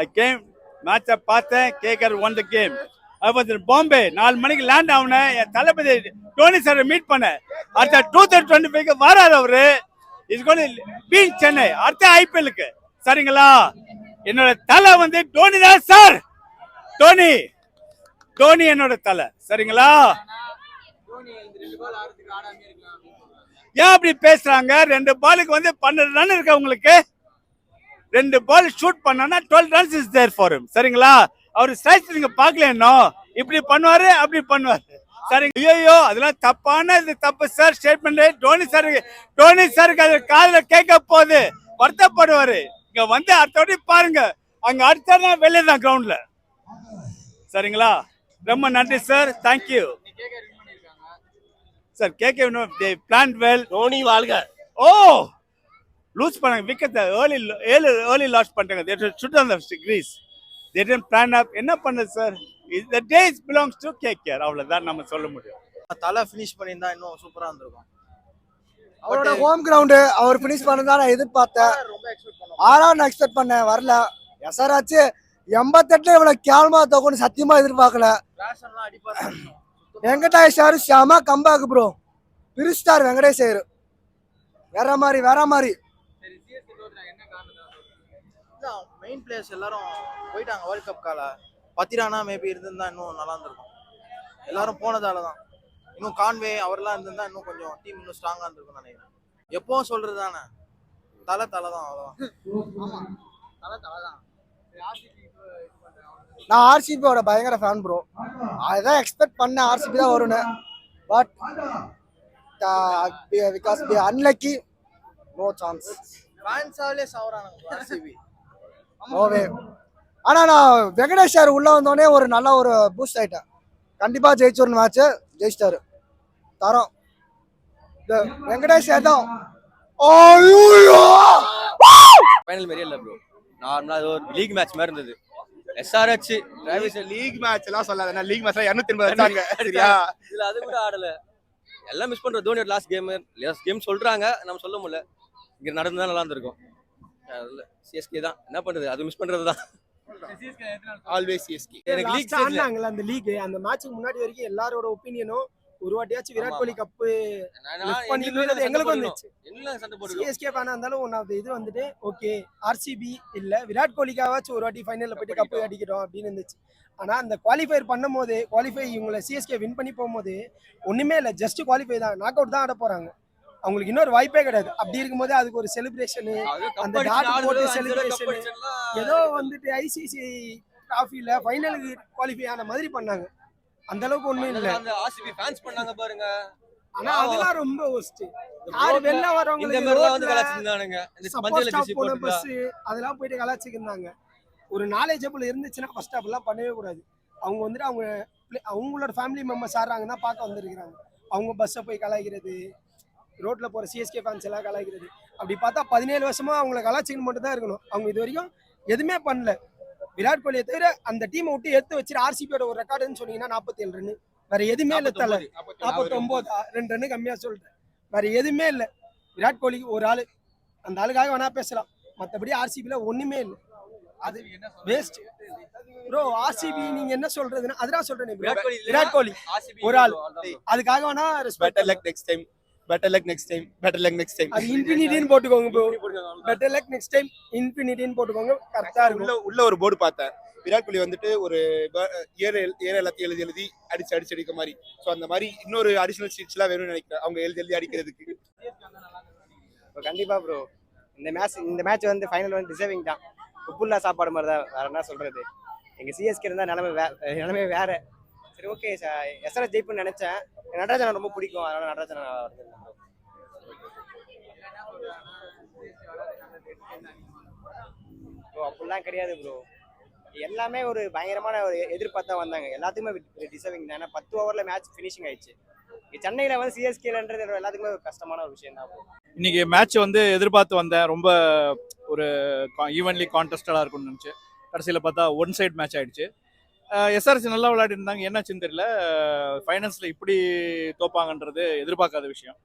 I came மேட்சை பார்த்தேன். கேக்கர் one the game அது வந்து பாம்பே நாலு மணிக்கு லேண்ட் ஆகுனேன் என் தளபதி டோனி சாரை மீட் பண்ணேன். அடுத்த டூ தௌசண்ட் டுவெண்ட்டி ஃபைவ்க்கு வராது அவரு. இது கூட பி சென்னை அடுத்த ஐபிஎல்லுக்கு சரிங்களா? என்னோட தலை வந்து டோனி தான் சார் டோனி டோனி என்னோட தலை. சரிங்களா? ஏன் அப்படி பேசுறாங்க? ரெண்டு பாலுக்கு வந்து பன்னெண்டு ரன் இருக்கு உங்களுக்கு? ரெண்டு பால் ஷூட் பண்ணா twelve runs is there for சரிங்களா? அவர் ஸ்ட்ரைக் நீங்க பார்க்கல இன்னும் இப்படி பண்ணுவாரு அப்படி பண்ணுவாரு. சரிங்க. ஐயோ அதெல்லாம் தப்பான இது தப்பு sir statement Dhoni sir Dhoni சாருக்கு அது காதுல கேட்க போகுது. வருத்தப்படுவாரு. இங்க வந்து அடுத்தபடி பாருங்க. அங்க அடுத்த வெளியே தான் கிரவுண்ட்ல சரிங்களா? ரொம்ப நன்றி சார் தேங்க்யூ சார் கேட்க தே பிளான் வெல் தோனி வாழ்க. ஓ லூஸ் பண்ணாங்க. விக்கெட் ஏர்லி ஏழு ஏர்லி லாஸ் பண்ணிட்டாங்க. They stood on the crease they tent plan up என்ன பண்ணது sir the days belongs to cake care அவ்வளவுதான் நம்ம சொல்ல முடியும். தலை ஃபினிஷ் பண்ணியிருந்தா இன்னும் சூப்பரா இருந்திருக்கும். அவரோட ஹோம் கிரவுண்டு அவர் ஃபினிஷ் பண்ணதான் நான் எதிர்பார்த்தேன். ஆறாவது எக்ஸ்பெக்ட் பண்ணேன் வரல. எஸ்ஆர்ஆச்சு எண்பத்தெட்டுல இவ்வளவு கேவலமா தோக்கணும் சத்தியமா எதிர்பார்க்கல. வெங்கடேஷ் சார் ஷாமா கம்பேக் ப்ரோ பிரிஸ்டார் வெங்கடேஷ் சார். வேற மாதிரி வேற மாதிரி. மெயின் பிளேயர்ஸ் எல்லாரும் போயிட்டாங்க வேர்ல்ட் கப் கால பத்திரானா மேபி இருந்திருந்தா இன்னும் நல்லா இருந்திருக்கும். எல்லாரும் போனதால தான் இன்னும் கான்வே அவர்லாம் இருந்திருந்தா இன்னும் கொஞ்சம் டீம் இன்னும் ஸ்ட்ராங்கா இருந்திருக்கும் நினைக்கிறேன். எப்பவும் சொல்றது தானே தலை தலை தான் அவ்வளோதான் தலை தலை தான். நான் ஆர்சிபியோட பயங்கர ஃபேன் ப்ரோ அதுதான் எக்ஸ்பெக்ட் பண்ணேன் ஆர்சிபி தான் வரும்னு. But because be unlucky no chance ஃபேன்ஸாலே சாவறானுங்க ஆர்சிபி. நோவே ஆனா நான் வெங்கடேஷ் சார் உள்ள வந்தோடனே ஒரு நல்ல ஒரு பூஸ்ட் ஆயிட்டேன் கண்டிப்பா ஜெயிச்சிடணும் மேட்ச் ஜெயிச்சிட்டாரு. தரோம். இந்த வெங்கடேஷ் சார் தான். ஐயோ! ஃபைனல் மாதிரியே இல்லை ப்ரோ நார்மலாக ஏதோ ஒரு லீக் மேட்ச் மாதிரி இருந்தது. எஸ்ஆர்ஹெச் டிராவிஸ் லீக் மேட்ச் எல்லாம் சொல்லாத. லீக் மேட்ச்ல இருநூத்தி எண்பது அடிச்சாங்க. சரியா? இதுல அது கூட ஆடல. எல்லாம் மிஸ் பண்ற தோனியோட லாஸ்ட் கேம் லாஸ்ட் கேம் சொல்றாங்க. நம்ம சொல்ல முடியல. இங்க நடந்தா நல்லா இருந்திருக்கும். சிஎஸ்கே தான். என்ன பண்றது? அது மிஸ் பண்றது தான். ஆல்வேஸ் சிஎஸ்கே எனக்கு லீக் லாஸ்ட் ஆடினாங்கல்ல அந்த லீக் அந்த மேட்ச்க்கு முன்னாடி வரைக்கும் எல்லாரோட ஒப்பீனியனும் ஒரு வாட்டியாச்சும் விராட். கோலி கப்பு பண்ணிருந்தது எங்களுக்கு வந்துச்சு. என்ன சண்டை போடுறோம் சிஎஸ்கே ஃபேனா இருந்தாலும் ஒன் ஆஃப் இது வந்துட்டு ஓகே ஆர்சிபி இல்ல விராட் கோலிக்காவாச்சும் ஒரு வாட்டி ஃபைனல்ல போயிட்டு கப்பு அடிக்கிறோம் அப்படின்னு இருந்துச்சு. ஆனா அந்த குவாலிஃபயர் பண்ணும் போது குவாலிஃபை இவங்களை சிஎஸ்கே வின் பண்ணி போகும்போது ஒண்ணுமே இல்ல ஜஸ்ட் குவாலிஃபை தான் நாக் அவுட் தான் ஆட போறாங்க. அவங்களுக்கு இன்னொரு வாய்ப்பே கிடையாது. அப்படி இருக்கும்போது அதுக்கு ஒரு செலிப்ரேஷனு அந்த dot போட்டு celebration. ஏதோ வந்துட்டு ஐசிசி டிராஃபில ஃபைனலுக்கு குவாலிஃபை ஆன மாதிரி பண்ணாங்க. அந்த அளவுக்கு ஒண்ணும் இல்ல. அந்த ஆர்சிபி ஃபேன்ஸ் பண்ணாங்க பாருங்க. ஆனா அதெல்லாம் ரொம்ப ஒஸ்ட் யாரு வெளில இந்த மாதிரி வந்து கலாச்சிருந்தானுங்க. இந்த மஞ்சள் பஸ் அதெல்லாம் போயிட்டு கலாச்சிக்கிருந்தாங்க ஒரு நாலேஜபிள் இருந்துச்சுன்னா ஃபர்ஸ்ட் அப்படிலாம் பண்ணவே கூடாது. அவங்க வந்துட்டு அவங்க அவங்களோட ஃபேமிலி மெம்பர்ஸ் ஆடுறாங்கன்னா பார்க்க வந்திருக்கிறாங்க. அவங்க பஸ்ஸை போய் கலாய்க்கிறது ரோட்ல போற சிஎஸ்கே ஃபேன்ஸ் எல்லாம் கலாய்க்கிறது. அப்படி பார்த்தா பதினேழு வருஷமா அவங்கள கலாச்சின்னு மட்டும் தான் இருக்கணும். அவங்க இது வரைக்கும் எதுவுமே பண்ணல. விராட் கோலியை தவிர அந்த டீமை விட்டு எடுத்து வச்சுட்டு ஆர்சிபியோட ஒரு ரெக்கார்டுன்னு சொன்னீங்கன்னா நாற்பத்தி ஏழு ரன் வேற எதுவுமே இல்லை தலை. நாற்பத்தொம்போது ரெண்டு ரன்னு கம்மியா சொல்லிட்டேன் வேற எதுவுமே இல்லை. விராட் கோலி ஒரு ஆளு. அந்த ஆளுக்காக வேணா பேசலாம். மற்றபடி ஆர்சிபில ஒண்ணுமே இல்லை. அது வேஸ்ட் ப்ரோ ஆர்சிபி நீங்க என்ன சொல்றதுன்னா அதுதான் சொல்றேன். விராட் கோலி விராட் கோலி ஆர்சிபி ஒரு ஆள். அதுக்காக வேணா respect luck next time better luck next time better luck next time அது இன்ஃபினிட்டின்னு போட்டுக்கோங்க bro better luck next time இன்ஃபினிட்டின்னு போட்டுக்கோங்க. கரெக்டா உள்ள இருக்கும். உள்ள ஒரு போர்டு பார்த்தேன். விராட் கோலி வந்துட்டு ஒரு ஏர் ஏர் எல்லாத்தையும் எழுதி எழுதி அடிச்சு அடிச்சு அடிக்க மாதிரி. ஸோ அந்த மாதிரி இன்னொரு அடிஷனல் சீட்ஸ்லாம் வேணும்னு நினைக்கிறேன். அவங்க எழுதி எழுதி அடிக்கிறதுக்கு. கண்டிப்பா ப்ரோ இந்த மேட்ச் இந்த மேட்ச் வந்து ஃபைனல் வந்து டிசர்விங் தான். உப்புல்லா சாப்பாடு மாதிரி தான் வேற என்ன சொல்றது? எங்க சிஎஸ்கே இருந்தா நிலைமை வே நிலைமை வேற. சரி ஓகே சார் எஸ்ஆர்எஸ் ஜெயிப்புன்னு நினைச்சேன். நடராஜன் ரொம்ப பிடிக்கும் அதனால நடராஜன் வருது ப்ரோ அப்படிலாம் கிடையாது ப்ரோ எல்லாமே ஒரு பயங்கரமான ஒரு எதிர்பார்த்தா வந்தாங்க. எல்லாத்துக்குமே டிசர்விங் தான். ஏன்னா பத்து ஓவரில் மேட்ச் ஃபினிஷிங் ஆயிடுச்சு. சென்னையில் வந்து சிஎஸ்கேலன்றது எல்லாத்துக்குமே ஒரு கஷ்டமான ஒரு விஷயம் தான் இன்னைக்கு மேட்ச் வந்து எதிர்பார்த்து வந்தேன் ரொம்ப ஒரு ஈவன்லி கான்டெஸ்டடாக இருக்கும்னு நினச்சி கடைசியில் பார்த்தா ஒன் சைட் மேட்ச் ஆயிடுச்சு. எஸ்ஆர்சி நல்லா விளையாடி இருந்தாங்க என்னாச்சுன்னு தெரியல. ஃபைனல்ஸில் இப்படி தோப்பாங்கன்றது எதிர்பார்க்காத விஷயம்.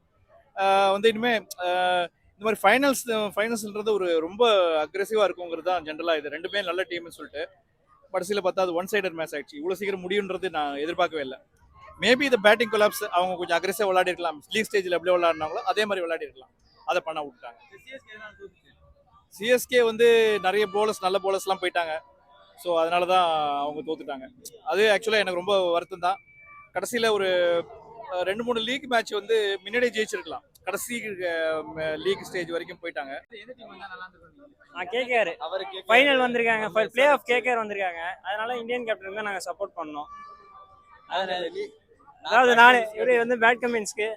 வந்து இனிமே அஹ் இந்த மாதிரி ஃபைனல்ஸ் ஃபைனல்ஸ்ன்றது ஒரு ரொம்ப அக்ரெசிவாக இருக்குங்கிறது தான் ஜென்ரலாக இது. ரெண்டுமே நல்ல டீம்னு சொல்லிட்டு. கடைசியில் பார்த்தா அது ஒன் சைடட் மேட்ச் ஆயிடுச்சு. இவ்வளோ சீக்கிரம் முடியுன்றது நான் எதிர்பார்க்கவே இல்லை. மேபி இந்த பேட்டிங் கொலாப்ஸ் அவங்க கொஞ்சம் அக்ரெசிவாக விளையாடி இருக்கலாம் லீக் ஸ்டேஜில் எப்படி விளையாடினாங்களோ அதே மாதிரி விளையாடி இருக்கலாம் அதை பண்ண விட்டாங்க சிஎஸ்கே வந்து நிறைய போலர்ஸ் நல்ல போலர்ஸ்லாம் போயிட்டாங்க. ஸோ அதனால தான் அவங்க தோத்துட்டாங்க. அது ஆக்சுவலாக எனக்கு ரொம்ப வருத்தம் தான் கடைசியில் ஒரு ரெண்டு மூணு லீக் மேட்ச் வந்து முன்னாடியே ஜெயிச்சிருக்கலாம். கடைசி லீக் ஸ்டேஜ் வரைக்கும் போயிட்டாங்க. கேகேஆர் ஃபைனல் வந்திருக்காங்க. பிளே ஆஃப் கேகேஆர் வந்திருக்காங்க. அதனால இந்தியன் கேப்டன் தான் நாங்கள் சப்போர்ட் பண்ணோம். அதனால அதாவது நான் இவரு வந்து பேட் கம்பெனிஸ்க்கு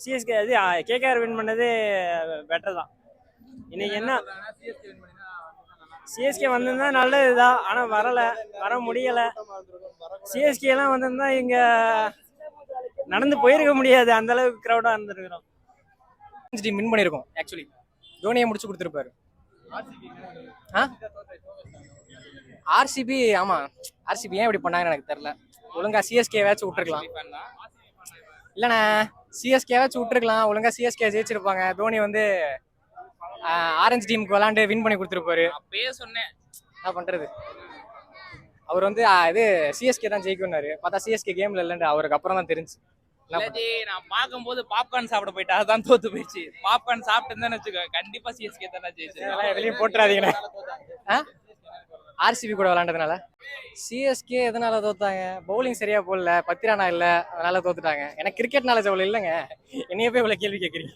சிஎஸ்கே அது கேகேஆர் வின் பண்ணது பெட்டர் தான். இன்னைக்கு என்ன சிஎஸ்கே வந்திருந்தா நல்லது தான் ஆனால் வரலை. வர முடியலை. சிஎஸ்கே எல்லாம் வந்திருந்தா இங்கே நடந்து போயிருக்க முடியாது. அந்த அளவுக்கு க்ரௌடாக இருந்திருக்கிறோம். டீம் வின் பண்ணியிருக்கோம் ஆக்சுவலி தோனியை முடிச்சு கொடுத்துருப்பாரு. ஆ? ஆர்சிபி ஆமாம் ஆர்சிபி ஏன் இப்படி பண்ணாங்கன்னு எனக்கு தெரில ஒழுங்காக சிஎஸ்கே வேச்சு விட்டுருக்கலாம். இல்லைண்ணே. சிஎஸ்கே வேச்சு விட்டுருக்கலாம். ஒழுங்காக சிஎஸ்கே ஜெயிச்சிருப்பாங்க. தோனி வந்து ஆரஞ்சு டீமுக்கு விளாண்டு வின் பண்ணி கொடுத்துருப்பாரு. அப்பயே சொன்னேன். என்ன பண்றது? அவர் வந்து ஆ, இது சிஎஸ்கே தான் ஜெயிக்கும்னாரு. பார்த்தா சிஎஸ்கே கேம்ல இல்லைன்னு அவருக்கு அப்புறம் தான் தெரிஞ்சு. என்ன பண்றது? இல்லாட்டி நான் பார்க்கும்போது பாப்கார்ன் சாப்பிட போயிட்டா அதான் தோத்து போயிடுச்சு. பாப்கார்ன் சாப்பிட்டு வச்சுக்கோ கண்டிப்பா சிஎஸ்கே தானே ஜெயிச்சு இதெல்லாம் எதுலயும் போட்டுறாதீங்கண்ணே. ஆர்சிபி கூட விளாண்டதுனால? சிஎஸ்கே எதனால தோத்தாங்க? பவுலிங் சரியா போடல. பத்திரானா இல்ல. அதனால தோத்துட்டாங்க. எனக்கு கிரிக்கெட் நாலேஜ் அவ்வளவு இல்லைங்க. என்னைய போய் இவ்வளவு கேள்வி கேட்குறீங்க.